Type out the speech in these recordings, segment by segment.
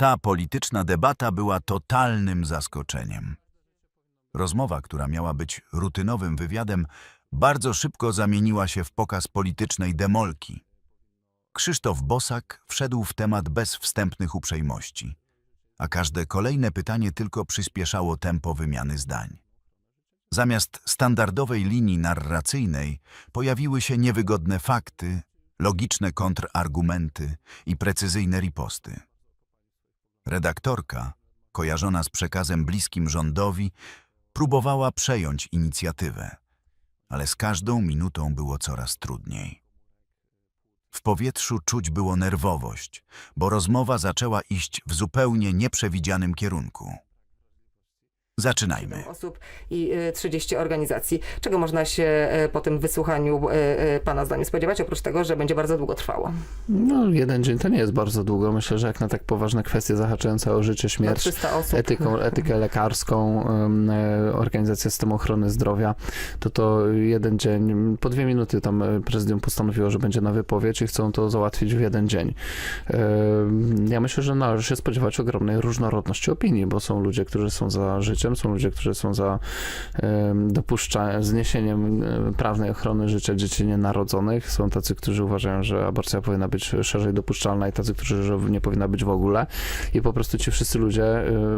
Ta polityczna debata była totalnym zaskoczeniem. Rozmowa, która miała być rutynowym wywiadem, bardzo szybko zamieniła się w pokaz politycznej demolki. Krzysztof Bosak wszedł w temat bez wstępnych uprzejmości, a każde kolejne pytanie tylko przyspieszało tempo wymiany zdań. Zamiast standardowej linii narracyjnej pojawiły się niewygodne fakty, logiczne kontrargumenty i precyzyjne riposty. Redaktorka, kojarzona z przekazem bliskim rządowi, próbowała przejąć inicjatywę, ale z każdą minutą było coraz trudniej. W powietrzu czuć było nerwowość, bo rozmowa zaczęła iść w zupełnie nieprzewidzianym kierunku. Zaczynajmy. osób i y, 30 organizacji. Czego można się y, po tym wysłuchaniu y, y, Pana zdaniem spodziewać, oprócz tego, że będzie bardzo długo trwało? No, jeden dzień to nie jest bardzo długo. Myślę, że jak na tak poważne kwestie zahaczające o życie, śmierć, 300 osób. etyką, etykę lekarską, e, organizację systemu ochrony zdrowia, to to jeden dzień, po dwie minuty tam e, prezydium postanowiło, że będzie na wypowiedź i chcą to załatwić w jeden dzień. Ja myślę, że należy się spodziewać ogromnej różnorodności opinii, bo są ludzie, którzy są za życiem, są ludzie, którzy są za dopuszcza, zniesieniem prawnej ochrony życia dzieci nienarodzonych, są tacy, którzy uważają, że aborcja powinna być szerzej dopuszczalna i tacy, którzy, że nie powinna być w ogóle i po prostu ci wszyscy ludzie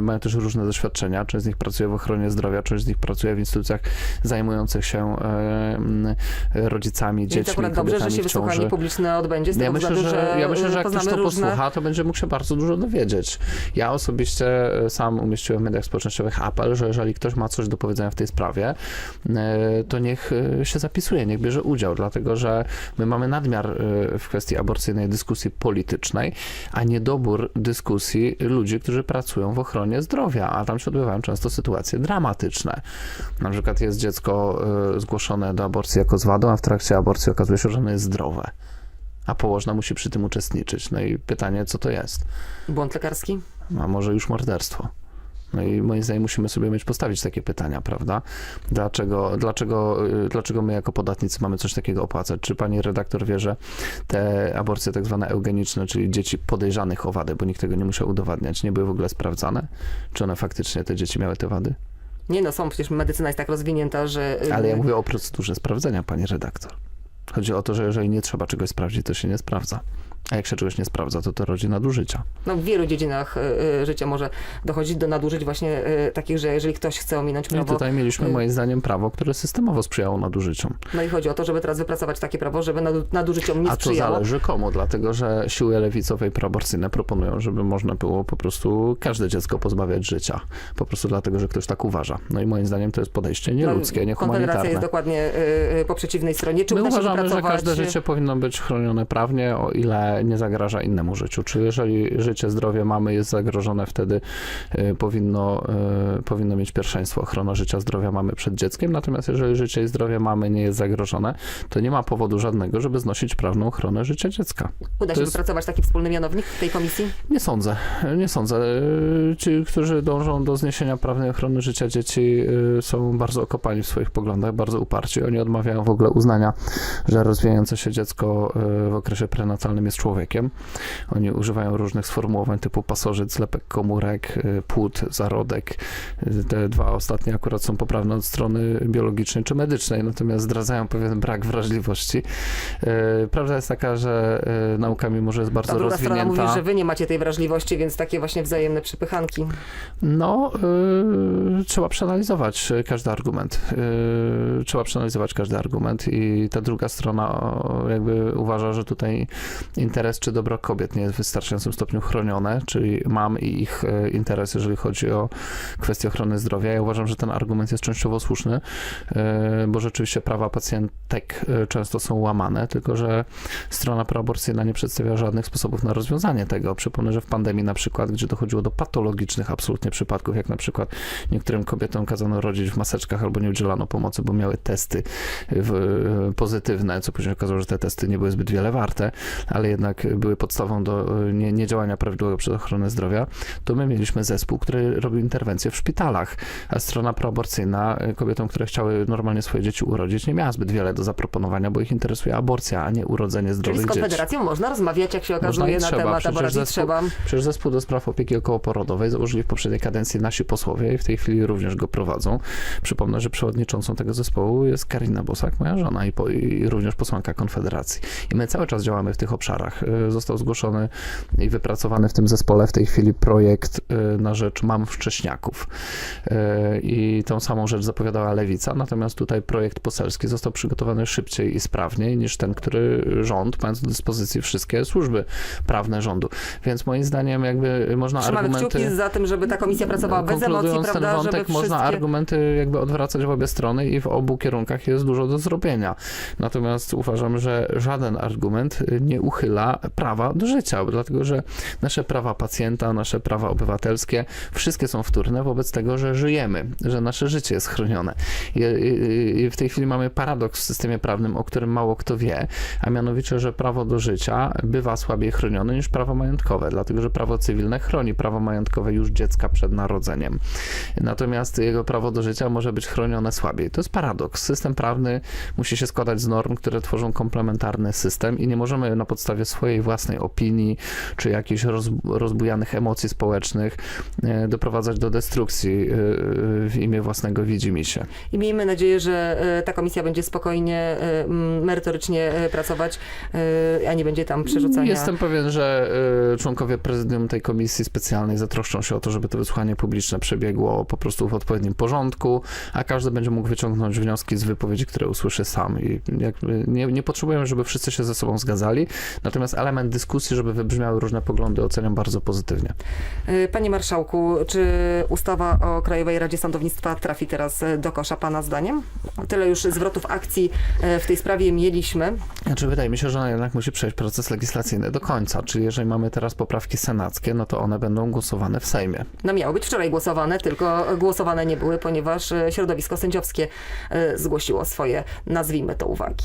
mają też różne doświadczenia. Część z nich pracuje w ochronie zdrowia, część z nich pracuje w instytucjach zajmujących się rodzicami, dziećmi, akurat dobrze, że się wysłuchanie publiczne odbędzie, z Ja tego myślę, względu, że, ja myślę, że jak ktoś to różne... posłucha, to będzie mógł się bardzo dużo dowiedzieć. Ja osobiście e, sam umieściłem w mediach społecznościowych apel, że jeżeli ktoś ma coś do powiedzenia w tej sprawie, e, to niech e, się zapisuje, niech bierze udział, dlatego że my mamy nadmiar e, w kwestii aborcyjnej dyskusji politycznej, a niedobór dyskusji ludzi, którzy pracują w ochronie zdrowia, a tam się odbywają często sytuacje dramatyczne. Na przykład jest dziecko zgłoszone do aborcji jako z wadą, a w trakcie aborcji okazuje się, że ono jest zdrowe. A położna musi przy tym uczestniczyć. No i pytanie, co to jest? Błąd lekarski? A może już morderstwo? No i moim zdaniem musimy sobie mieć postawić takie pytania, prawda? Dlaczego, dlaczego, y, dlaczego my jako podatnicy mamy coś takiego opłacać? Czy pani redaktor wie, że te aborcje tak zwane eugeniczne, czyli dzieci podejrzanych o wadę, bo nikt tego nie musiał udowadniać, nie były w ogóle sprawdzane? Czy one faktycznie, te dzieci miały te wady? Nie no, są przecież medycyna jest tak rozwinięta, że... y, Ale ja mówię o procedurze sprawdzenia, pani redaktor. Chodzi o to, że jeżeli nie trzeba czegoś sprawdzić, to się nie sprawdza. A jak się czegoś nie sprawdza, to to rodzi nadużycia. No, w wielu dziedzinach y, y, życia może dochodzić do nadużyć właśnie y, takich, że jeżeli ktoś chce ominąć No I prawo, tutaj mieliśmy y- moim zdaniem prawo, które systemowo sprzyjało nadużyciom. no i chodzi o to, żeby teraz wypracować takie prawo, żeby nadu- nadużyciom nie A to sprzyjało. zależy komu, dlatego że siły lewicowe i proaborcyjne proponują, żeby można było po prostu każde dziecko pozbawiać życia. Po prostu dlatego, że ktoś tak uważa. No i moim zdaniem to jest podejście nieludzkie, No, Konfederacja jest niehumanitarne. dokładnie y, y, po przeciwnej stronie. Czy My uważamy, że każde życie powinno być chronione prawnie, o ile nie zagraża innemu życiu. Czy jeżeli życie, zdrowie mamy jest zagrożone, wtedy y, powinno, y, powinno mieć pierwszeństwo ochrona życia, zdrowia mamy przed dzieckiem. Natomiast jeżeli życie i zdrowie mamy nie jest zagrożone, to nie ma powodu żadnego, żeby znosić prawną ochronę życia dziecka. Uda to się jest- wypracować taki wspólny mianownik w tej komisji? Nie sądzę, nie sądzę. Y, Ci, którzy dążą do zniesienia prawnej ochrony życia dzieci, są bardzo okopani w swoich poglądach, bardzo uparci. Oni odmawiają w ogóle uznania, że rozwijające się dziecko w okresie prenatalnym jest człowiekiem. Oni używają różnych sformułowań typu pasożyt, zlepek komórek, y, płód, zarodek. Y, Te dwa ostatnie akurat są poprawne od strony biologicznej czy medycznej, natomiast zdradzają pewien brak wrażliwości. Y, Prawda jest taka, że nauka, mimo że jest bardzo Ta druga strona rozwinięta... mówi, że wy nie macie tej wrażliwości, więc takie właśnie wzajemne przypychanki. No, y, trzeba przeanalizować każdy argument. Y, trzeba przeanalizować każdy argument i ta druga strona jakby uważa, że tutaj interes czy dobro kobiet nie jest w wystarczającym stopniu chronione, czyli mam i ich y, interes, jeżeli chodzi o kwestię ochrony zdrowia. Ja uważam, że ten argument jest częściowo słuszny, y, bo rzeczywiście prawa pacjentek y, często są łamane, tylko że strona proaborcyjna nie przedstawia żadnych sposobów na rozwiązanie tego. Przypomnę, że w pandemii na przykład, gdzie dochodziło do patologicznych absolutnie przypadków, jak na przykład niektórym kobietom kazano rodzić w maseczkach albo nie udzielano pomocy, bo miały testy pozytywne, co później okazało, że te testy nie były zbyt wiele warte, ale jednak jednak były podstawą do e, nie, niedziałania prawidłowego przez ochronę zdrowia, to my mieliśmy zespół, który robił interwencje w szpitalach, a strona proaborcyjna e, kobietom, które chciały normalnie swoje dzieci urodzić, nie miała zbyt wiele do zaproponowania, bo ich interesuje aborcja, a nie urodzenie Czyli zdrowych z dzieci. Konfederacją można rozmawiać, jak się okazuje, na trzeba. temat Przecież aborcji. zespół- Trzeba. Przecież zespół do spraw opieki okołoporodowej założyli w poprzedniej kadencji nasi posłowie i w tej chwili również go prowadzą. Przypomnę, że przewodniczącą tego zespołu jest Karina Bosak, moja żona i, po, i również posłanka Konfederacji. I my cały czas działamy w tych obszarach. Y, Został zgłoszony i wypracowany w tym zespole w tej chwili projekt y, na rzecz mam wcześniaków. Y, I tą samą rzecz zapowiadała Lewica, natomiast tutaj projekt poselski został przygotowany szybciej i sprawniej niż ten, który rząd, mając do dyspozycji wszystkie służby prawne rządu. Więc moim zdaniem jakby można Trzymamy argumenty... kciuki za tym, żeby ta komisja pracowała bez emocji, prawda? ten wątek, żeby można wszystkie... argumenty jakby odwracać w obie strony i w obu kierunkach jest dużo do zrobienia. Natomiast uważam, że żaden argument nie uchyla prawa do życia, dlatego że nasze prawa pacjenta, nasze prawa obywatelskie, wszystkie są wtórne wobec tego, że żyjemy, że nasze życie jest chronione. I, i, i w tej chwili mamy paradoks w systemie prawnym, o którym mało kto wie, a mianowicie, że prawo do życia bywa słabiej chronione niż prawo majątkowe, dlatego że prawo cywilne chroni prawo majątkowe już dziecka przed narodzeniem. Natomiast jego prawo do życia może być chronione słabiej. To jest paradoks. System prawny musi się składać z norm, które tworzą komplementarny system i nie możemy na podstawie swojej własnej opinii czy jakichś roz, rozbujanych emocji społecznych e, doprowadzać do destrukcji e, w imię własnego widzimisię. I miejmy nadzieję, że e, ta komisja będzie spokojnie, e, merytorycznie e, pracować, e, a nie będzie tam przerzucania. Jestem pewien, że członkowie prezydium tej komisji specjalnej zatroszczą się o to, żeby to wysłuchanie publiczne przebiegło po prostu w odpowiednim porządku, a każdy będzie mógł wyciągnąć wnioski z wypowiedzi, które usłyszy sam. I nie, nie potrzebujemy, żeby wszyscy się ze sobą zgadzali, natomiast element dyskusji, żeby wybrzmiały różne poglądy, oceniam bardzo pozytywnie. E, Panie Marszałku, czy ustawa o Krajowej Radzie Sądownictwa trafi teraz do kosza Pana zdaniem? Tyle już zwrotów akcji e, w tej sprawie mieliśmy. Znaczy, wydaje mi się, że ona jednak musi przejść proces legislacyjny do końca. Czyli jeżeli mamy teraz poprawki senackie, no to one będą głosowane w Sejmie. No miały być wczoraj głosowane, tylko głosowane nie były, ponieważ e, środowisko sędziowskie zgłosiło swoje, nazwijmy to, uwagi.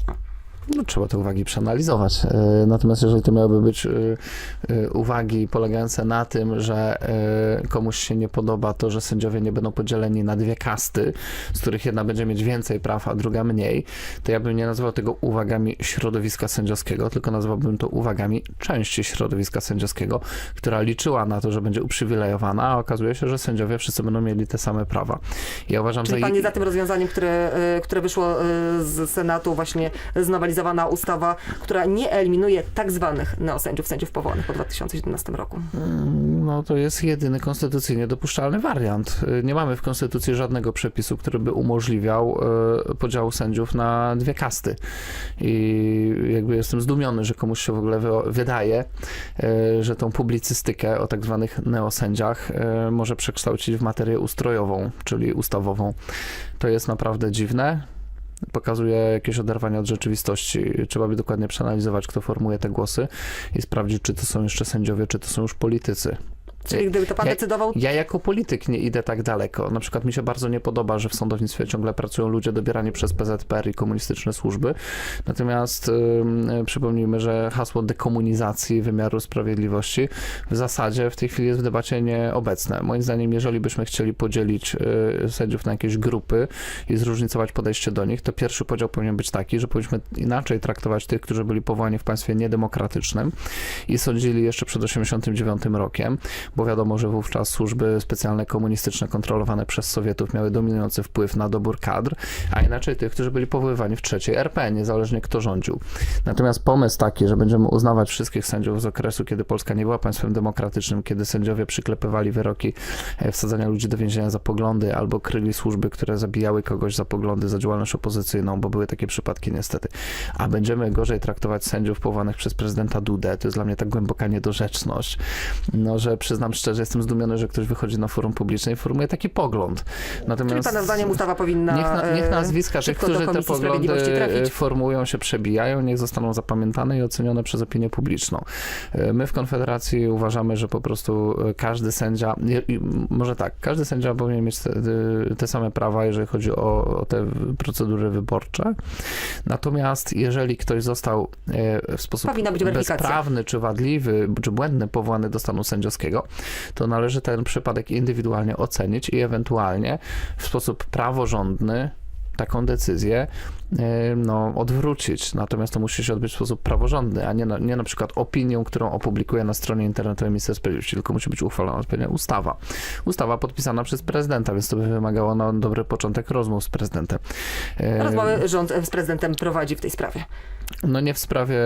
No, trzeba te uwagi przeanalizować. E, Natomiast jeżeli to miałyby być e, e, uwagi polegające na tym, że komuś się nie podoba to, że sędziowie nie będą podzieleni na dwie kasty, z których jedna będzie mieć więcej praw, a druga mniej, to ja bym nie nazywał tego uwagami środowiska sędziowskiego, tylko nazwałbym to uwagami części środowiska sędziowskiego, która liczyła na to, że będzie uprzywilejowana, a okazuje się, że sędziowie wszyscy będą mieli te same prawa. Ja uważam, Czyli że Pan jest za tym rozwiązaniem, które, które wyszło z Senatu, właśnie znowelizowana ustawa, która nie eliminuje tak zwanych neosędziów, sędziów powołanych po 2017 roku. No to jest jedyny konstytucyjnie dopuszczalny wariant. Y, Nie mamy w konstytucji żadnego przepisu, który by umożliwiał y, podział sędziów na dwie kasty. I jakby jestem zdumiony, że komuś się w ogóle wy- wydaje, y, że tą publicystykę o tak zwanych neosędziach może przekształcić w materię ustrojową, czyli ustawową. To jest naprawdę dziwne pokazuje jakieś oderwanie od rzeczywistości. Trzeba by dokładnie przeanalizować, kto formuje te głosy i sprawdzić, czy to są jeszcze sędziowie, czy to są już politycy. Czyli gdyby to Pan Ja- decydował, Ja jako polityk nie idę tak daleko. Na przykład mi się bardzo nie podoba, że w sądownictwie ciągle pracują ludzie dobierani przez PZPR i komunistyczne służby. Natomiast ym, y, przypomnijmy, że hasło dekomunizacji wymiaru sprawiedliwości w zasadzie w tej chwili jest w debacie nieobecne. Moim zdaniem, jeżeli byśmy chcieli podzielić y, sędziów na jakieś grupy i zróżnicować podejście do nich, to pierwszy podział powinien być taki, że powinniśmy inaczej traktować tych, którzy byli powołani w państwie niedemokratycznym i sądzili jeszcze przed 1989 rokiem, bo wiadomo, że wówczas służby specjalne komunistyczne kontrolowane przez Sowietów miały dominujący wpływ na dobór kadr, a inaczej tych, którzy byli powoływani w trzeciej RP, niezależnie kto rządził. Natomiast pomysł taki, że będziemy uznawać wszystkich sędziów z okresu, kiedy Polska nie była państwem demokratycznym, kiedy sędziowie przyklepywali wyroki e, wsadzania ludzi do więzienia za poglądy albo kryli służby, które zabijały kogoś za poglądy, za działalność opozycyjną, bo były takie przypadki niestety. A będziemy gorzej traktować sędziów powołanych przez prezydenta Dudę, to jest dla mnie tak głęboka niedorzeczność, no, że przyznam przyznam szczerze, jestem zdumiony, że ktoś wychodzi na forum publiczne i formuje taki pogląd. Natomiast Czyli pana zdaniem ustawa powinna Niech, na, niech e, nazwiska tych, którzy te poglądy formułują, się przebijają, niech zostaną zapamiętane i ocenione przez opinię publiczną. E, My w Konfederacji uważamy, że po prostu e, każdy sędzia, może tak, każdy sędzia powinien mieć te, te same prawa, jeżeli chodzi o, o te procedury wyborcze. Natomiast jeżeli ktoś został w sposób bezprawny, czy wadliwy, czy błędny powołany do stanu sędziowskiego, to należy ten przypadek indywidualnie ocenić i ewentualnie w sposób praworządny taką decyzję e, no, odwrócić. Natomiast to musi się odbyć w sposób praworządny, a nie na, nie na przykład opinią, którą opublikuje na stronie internetowej Ministerstwa Sprawiedliwości, tylko musi być uchwalona odpowiednia ustawa. Ustawa podpisana przez prezydenta, więc to by wymagało na dobry początek rozmów z prezydentem. E, Rozmowy rząd z prezydentem prowadzi w tej sprawie. No nie w sprawie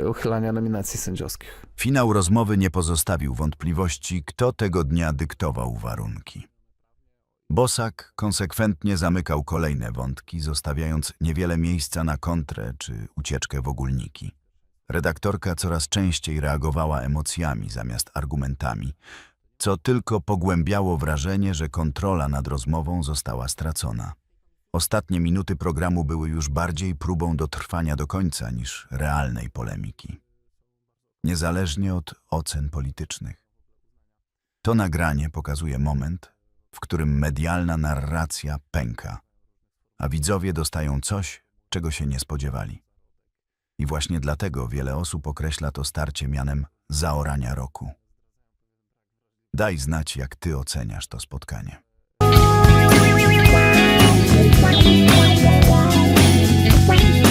e, uchylania nominacji sędziowskich. Finał rozmowy nie pozostawił wątpliwości, kto tego dnia dyktował warunki. Bosak konsekwentnie zamykał kolejne wątki, zostawiając niewiele miejsca na kontrę czy ucieczkę w ogólniki. Redaktorka coraz częściej reagowała emocjami zamiast argumentami, co tylko pogłębiało wrażenie, że kontrola nad rozmową została stracona. Ostatnie minuty programu były już bardziej próbą dotrwania do końca niż realnej polemiki niezależnie od ocen politycznych. To nagranie pokazuje moment, w którym medialna narracja pęka, a widzowie dostają coś, czego się nie spodziewali. I właśnie dlatego wiele osób określa to starcie mianem zaorania roku. Daj znać, jak ty oceniasz to spotkanie. Wow, wow,